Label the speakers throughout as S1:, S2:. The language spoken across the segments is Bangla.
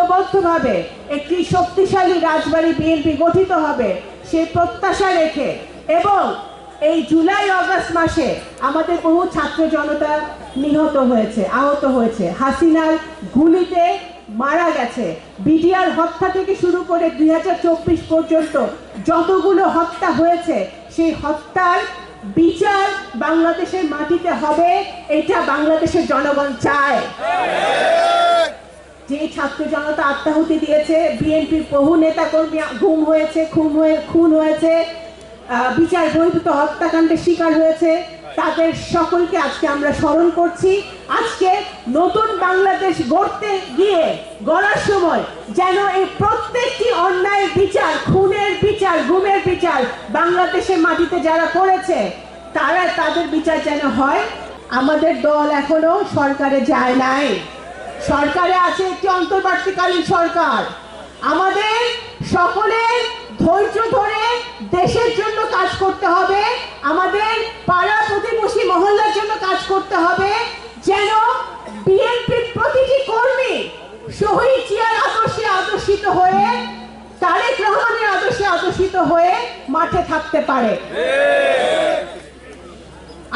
S1: ঐক্যবদ্ধভাবে একটি শক্তিশালী রাজবাড়ী বিএনপি গঠিত হবে সেই প্রত্যাশা রেখে। এবং এই জুলাই আগস্ট মাসে আমাদের বহু ছাত্র জনতা নিহত হয়েছে, আহত হয়েছে। হাসিনার গুলিতে মারা গেছে। বিডিআর হত্যা থেকে শুরু করে দুই হাজার চব্বিশ পর্যন্ত যতগুলো হত্যা হয়েছে, সেই হত্যার বিচার বাংলাদেশের মাটিতে হবে, এটা বাংলাদেশের জনগণ চায়। জনতা আত্মাহুতি দিয়েছে, বিএনপির বহু নেতা কর্মী গুম হয়েছে, খুন হয়ে খুন হয়েছে বিচার বহির্ভূত হত্যাকাণ্ডের শিকার হয়েছে। তাদের সকলকে আজকে আমরা স্মরণ করছি। আজকে নতুন বাংলাদেশ গড়তে গিয়ে গড়ার সময় যেন এই প্রত্যেকটি অন্যায়ের বিচার, খুনের বিচার, গুমের বিচার বাংলাদেশের মাটিতে যারা করেছে, তারা তাদের বিচার যেন হয়। আমাদের দল এখনও সরকারে যায় নাই। সরকারে আছে একটি অন্তর্বর্তীকালীন সরকার। আমাদের সকলের ধৈর্য ধরে দেশের জন্য কাজ করতে হবে, আমাদের পাড়া প্রতিবেশী মহল্লার জন্য কাজ করতে হবে, যেন বিএনপির প্রতিটি কর্মী শহীদ জিয়ার আদর্শে আদর্শিত হয়ে, তারেক রহমানের আদর্শে আদর্শিত হয়ে মাঠে থাকতে পারে।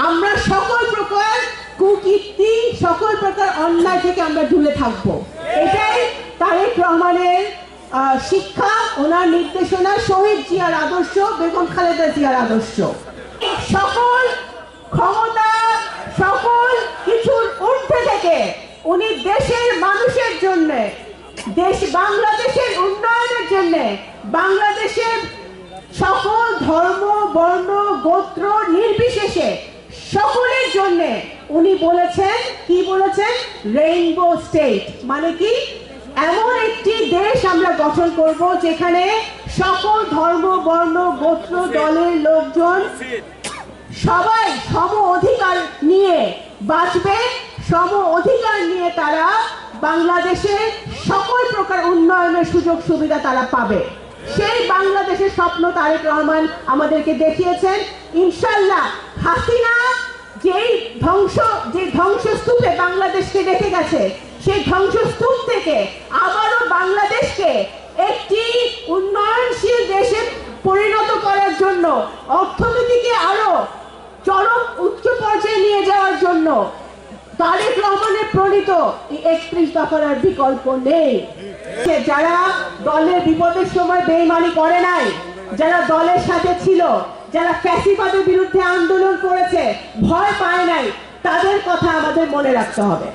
S1: আমরা সকল প্রকার কুকীর্তি সকল প্রকার অন্যায় থেকে আমরা দূরে থাকব। এটাই তারেক রহমানের শিক্ষা, ওনার নির্দেশনা, শহীদ জিয়ার আদর্শ, বেগম খালেদা জিয়ার আদর্শ। সকল ক্ষমতা, সকল কিছুর ঊর্ধ্বে থেকে উনি দেশের মানুষের জন্য, দেশ বাংলাদেশের উন্নয়নের জন্য, বাংলাদেশের সকল ধর্ম, বর্ণ, গোত্র নির্বিশেষে সকলের জন্য উনি বলেছেন, কি বলেছেন? রেইনবো স্টেট মানে কি? এমন একটি দেশ আমরা গঠন করব যেখানে সকল ধর্ম, বর্ণ, গোত্র, দলের লোকজন সবাই সম অধিকার নিয়ে বাঁচবে। সম অধিকার নিয়ে তারা বাংলাদেশে সকল প্রকার উন্নয়নের সুযোগ সুবিধা তারা পাবে। সেই বাংলাদেশের স্বপ্ন তারেক রহমান আমাদেরকে দেখিয়েছেন। ইনশাল্লাহ হাসিনা যেই ধ্বংস, যে ধ্বংসস্তূপে বাংলাদেশকে রেখে গেছে, সেই ধ্বংসস্তূপ থেকে আবারও বাংলাদেশকে একটি উন্নয়নশীল দেশে পরিণত করার জন্য, অর্থনীতিকে আরও চরম উচ্চ পর্যায়ে নিয়ে যাওয়ার জন্য তারেক রহমানের প্রণীত একত্রিশ দফার বিকল্প নেই। যারা দলের বিপদের সময় বেইমানি করে নাই, যারা দলের সাথে ছিল, যারা ফ্যাসিবাদের বিরুদ্ধে আন্দোলন করেছে ভয় পায় নাই। তাদের কথা আমাদের মনে রাখতে হবে।